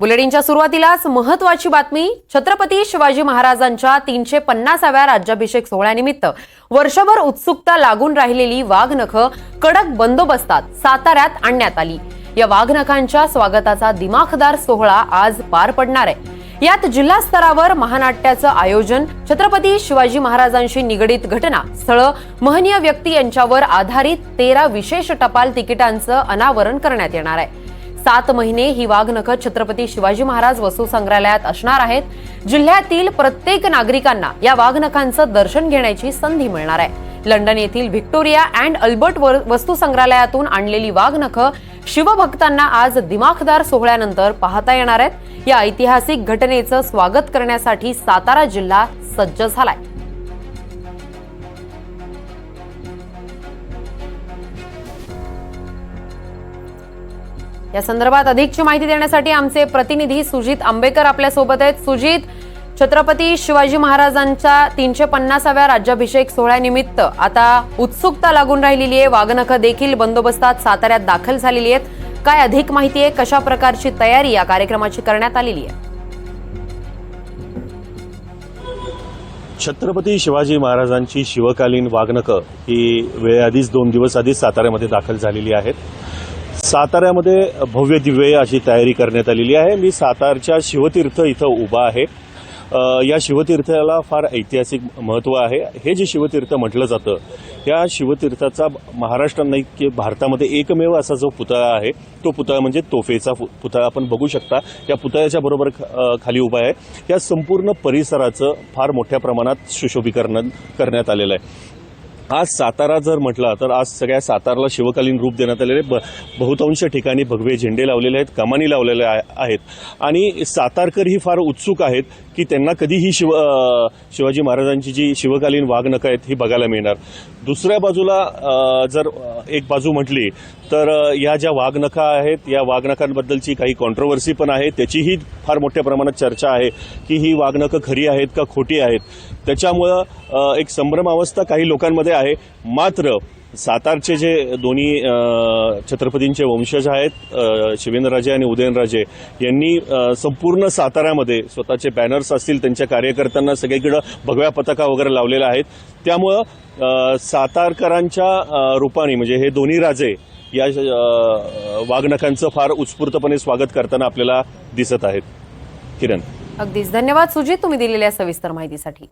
बुलेटिनच्या सुरुवातीलाच महत्वाची बातमी छत्रपती शिवाजी महाराजांच्या तीनशे पन्नासाव्या राज्याभिषेक सोहळ्यानिमित्त वर्षभर उत्सुकता लागून राहिलेली वाघनखं कडक बंदोबस्तात साताऱ्यात आणण्यात आली. या वाघनखांच्या स्वागताचा दिमाखदार सोहळा आज पार पडणार आहे. यात जिल्हा स्तरावर महानाट्याचं आयोजन छत्रपती शिवाजी महाराजांशी निगडीत घटना स्थळं महनीय व्यक्ती यांच्यावर आधारित तेरा विशेष टपाल तिकिटांचं अनावरण करण्यात येणार आहे. सात महिने ही वाघनखं छत्रपती शिवाजी महाराज वस्तू संग्रहालयात असणार आहेत. जिल्ह्यातील प्रत्येक नागरिकांना या वाघनखांचं दर्शन घेण्याची संधी मिळणार आहे. लंडन येथील व्हिक्टोरिया अँड अल्बर्ट वर- वस्तू संग्रहालयातून आणलेली वाघनखं शिवभक्तांना आज दिमाखदार सोहळ्यानंतर पाहता येणार आहेत. या ऐतिहासिक घटनेचं स्वागत करण्यासाठी सातारा जिल्हा सज्ज झालाय. या संदर्भात अधिकची माहिती देण्यासाठी आमचे प्रतिनिधी सुजित आंबेकर आपल्यासोबत आहेत. सुजित छत्रपती शिवाजी महाराजांच्या तीनशे पन्नासाव्या राज्याभिषेक सोहळ्यानिमित्त आता उत्सुकता लागून राहिलेली आहे. वाघनख देखील बंदोबस्तात साताऱ्यात दाखल झालेली आहेत. काय अधिक माहिती आहे? कशा प्रकारची तयारी या कार्यक्रमाची करण्यात आलेली आहे? छत्रपती शिवाजी महाराजांची शिवकालीन वाघनकं ही वेळेआधीच दोन दिवस आधीच साताऱ्यामध्ये दाखल झालेली आहेत. साताऱ्यामध्ये भव्य दिव्य अशी तयारी करण्यात आलेली आहे. मी सातारच्या शिवतीर्थ इथं उभा आहे. या शिवतीर्थाला फार ऐतिहासिक महत्त्व आहे. हे जे शिवतीर्थ म्हटलं जातं या शिवतीर्थाचा महाराष्ट्र नाही की भारतामध्ये एकमेव असा जो पुतळा आहे तो पुतळा म्हणजे तोफेचा पुतळा आपण बघू शकता. या पुतळ्याच्या बरोबर खाली उभा आहे. या संपूर्ण परिसराचं फार मोठ्या प्रमाणात सुशोभीकरण करण्यात आलेलं आहे. आज सातारा जर म्हटला तर आज सगळ्या साताराला शिवकालीन रूप देण्यात आलेले ब बहुतांश ठिकाणी भगवे झेंडे लावलेले आहेत कमानी लावलेल्या आहेत. आणि सातारकर ही फार उत्सुक आहेत की त्यांना कधीही शिव शिवाजी महाराजांची जी शिवकालीन वाघनखं आहेत ही बघायला मिळणार. दुसऱ्या बाजूला जर एक बाजू म्हटली तर या ज्या वाघनखा आहेत या वाघनखांबद्दलची काही कॉन्ट्रोवर्सी पण आहे. त्याचीही फार मोठ्या प्रमाणात चर्चा आहे की ही वाघनखं खरी आहेत का खोटी आहेत. त्याच्यामुळं एक संभ्रमावस्था काही लोकांमध्ये आहे. मात्र सातारचे जे दोन्ही छत्रपतींचे वंशज आहेत शिवेंद्रराजे आणि उदयनराजे यांनी संपूर्ण साताऱ्यामध्ये स्वतःचे बॅनर्स असतील त्यांच्या कार्यकर्त्यांना सगळीकडं भगव्या पताका वगैरे लावलेल्या आहेत. त्यामुळं सातारकरांच्या रूपाने म्हणजे हे दोन्ही राजे या अ, वाघनखांचं फार उत्स्फूर्तपणे स्वागत करताना आपल्याला दिसत आहेत. किरण. अगदीच. धन्यवाद सुजित. तुम्ही दिलेल्या सविस्तर माहितीसाठी.